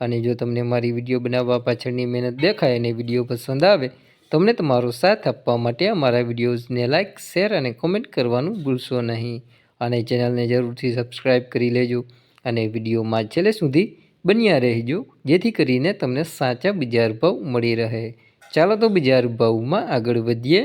અને જો તમને મારી વીડિયો બનાવવા પાછળની મહેનત દેખાય અને વીડિયો પસંદ આવે, તમને તમારો સાથ આપવા માટે અમારા વિડીયોઝને લાઇક શેર અને કોમેન્ટ કરવાનું ભૂલશો નહીં. અને ચેનલને જરૂરથી સબસ્ક્રાઈબ કરી લેજો અને વિડીયોમાં છેલ્લે સુધી બન્યા રહેજો, જેથી કરીને તમને સાચા બજાર ભાવ મળી રહે. ચાલો તો બજાર ભાવમાં આગળ વધીએ.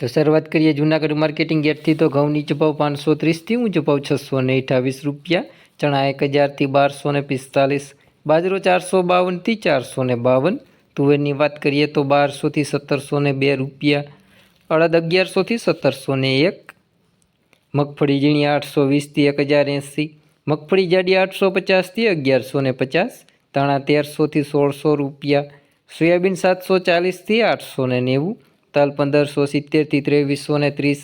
તો શરૂઆત કરીએ જૂનાગઢ માર્કેટિંગ ગેટથી તો ઘઉં નીચો પાંચસો ત્રીસથી, ઊંચો ભાવ છસો ને અઠાવીસ રૂપિયા ચણા એક હજારથી બારસો ને પિસ્તાલીસ, બાજરો ચારસો બાવનથી ચારસો ને બાવન. તુવેરની વાત કરીએ તો બારસોથી સત્તરસો ને બે રૂપિયા, અડદ અગિયારસોથી સત્તરસો ને એક. મગફળી ઝીણી આઠસો વીસથી એક હજાર એંસી, મગફળી જાડી આઠસો પચાસથી અગિયારસો ને પચાસ, ધાણા તેરસોથી સોળસો રૂપિયા, સોયાબીન સાતસો ચાલીસથી આઠસો ને નેવું તલ પંદરસો સિત્તેરથી ત્રેવીસો ને ત્રીસ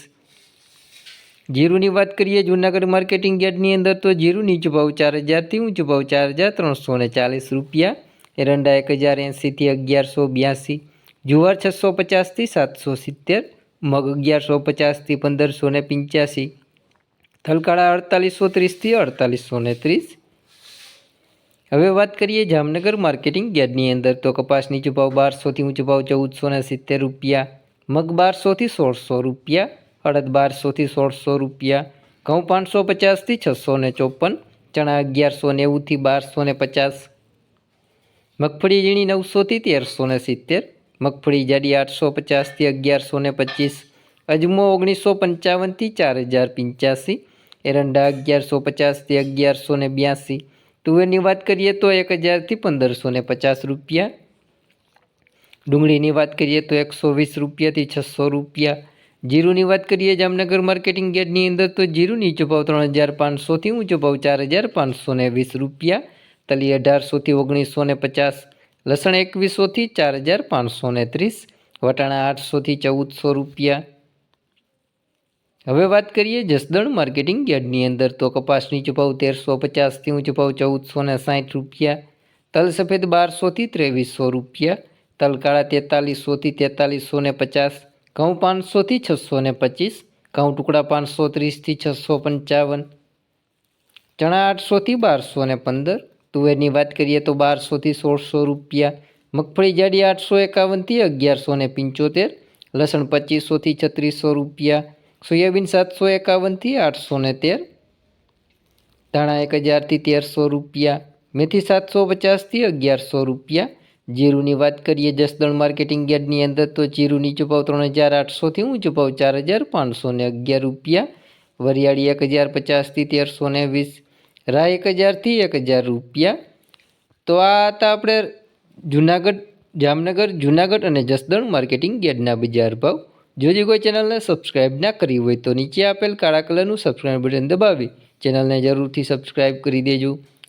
જીરુની વાત કરીએ, જૂનાગઢ માર્કેટિંગ યાર્ડની અંદર તો જીરું નીચો ભાવ ચાર હજારથી ઊંચો ભાવ ચાર હજાર ત્રણસો ને ચાલીસ રૂપિયા. એરંડા એક હજાર એંસીથી અગિયારસો બ્યાસી. જુવાર છસો પચાસથી સાતસો સિત્તેર. મગ અગિયારસો પચાસથી પંદરસો ને પંચ્યાસી. થલકાળા અડતાલીસો ત્રીસથી અડતાલીસો ને ત્રીસ. હવે વાત કરીએ જામનગર માર્કેટિંગ યાર્ડની અંદર તો કપાસ નીચો બારસોથી ઊંચો ભાવ ચૌદસો ને સિત્તેર રૂપિયા. મગ બારસોથી સોળસો રૂપિયા. અડદ બારસોથી સોળસો રૂપિયા, ઘઉં પાંચસો પચાસથી છસો ને ચોપન, ચણા અગિયારસો નેવુંથી બારસો ને પચાસ, મગફળી ઝીણી નવસોથી તેરસો ને સિત્તેર, મગફળી જાડી આઠસો પચાસથી અગિયારસો ને પચીસ, અજમો ઓગણીસો પંચાવનથી ચાર હજાર પંચ્યાસી, એરંડા અગિયારસો પચાસથી અગિયારસો ને બ્યાસી, તુવેરની વાત કરીએ તો એક હજારથી પંદરસો ને પચાસ રૂપિયા, ડુંગળીની વાત કરીએ તો એકસો વીસ રૂપિયાથી છસો રૂપિયા જીરુની વાત કરીએ જામનગર માર્કેટિંગ યાર્ડની અંદર, તો જીરું નીચો ભાવ ત્રણ હજાર પાંચસોથી ઊંચો ભાવ ચાર હજાર પાંચસો ને વીસ રૂપિયા, તલી અઢારસોથી ઓગણીસો ને પચાસ, લસણ એકવીસોથી ચાર હજાર પાંચસો ત્રીસ, વટાણા આઠસોથી ચૌદસો રૂપિયા. હવે વાત કરીએ જસદણ માર્કેટિંગ યાર્ડની અંદર, તો કપાસ નીચો ભાવ તેરસો પચાસથી ઊંચો ભાવ ચૌદસો ને સાઠ રૂપિયા, તલ સફેદ બારસોથી ત્રેવીસો રૂપિયા, તલ કાળા તેતાલીસોથી તેતાલીસો ને પચાસ ઘઉં પાંચસોથી છસો ને પચીસ ઘઉં ટુકડા પાંચસો ત્રીસથી છસો પંચાવન, ચણા આઠસોથી બારસો ને પંદર, તુવેરની વાત કરીએ તો બારસોથી સોળસો રૂપિયા, મગફળી જાડી આઠસો એકાવનથી અગિયારસો ને પંચોતેર, લસણ પચીસોથી છત્રીસો રૂપિયા, સોયાબીન સાતસો એકાવનથી આઠસો ને તેર, ધાણા એક હજારથી તેરસો રૂપિયા, મેથી સાતસો પચાસથી અગિયારસો રૂપિયા જીરુની વાત કરીએ જસદણ માર્કેટિંગ યાર્ડની અંદર, તો જીરું નીચો ત્રણ હજાર આઠસોથી ઊંચો ભાવ ચાર હજાર પાંચસો ને અગિયાર રૂપિયા. વરિયાળી એક હજાર પચાસથી તેરસો ને વીસ. રા એક હજારથી એક હજાર રૂપિયા. તો આ હતા આપણે જુનાગઢ, જામનગર, જુનાગઢ અને જસદણ માર્કેટિંગ યાર્ડના બજાર ભાવ. જો કોઈ ચેનલને સબસ્ક્રાઇબ ના કરી હોય તો નીચે આપેલ કાળા કલરનું સબસ્ક્રાઇબ બટન દબાવી. ચેનલને જરૂરથી સબસ્ક્રાઈબ કરી દેજો.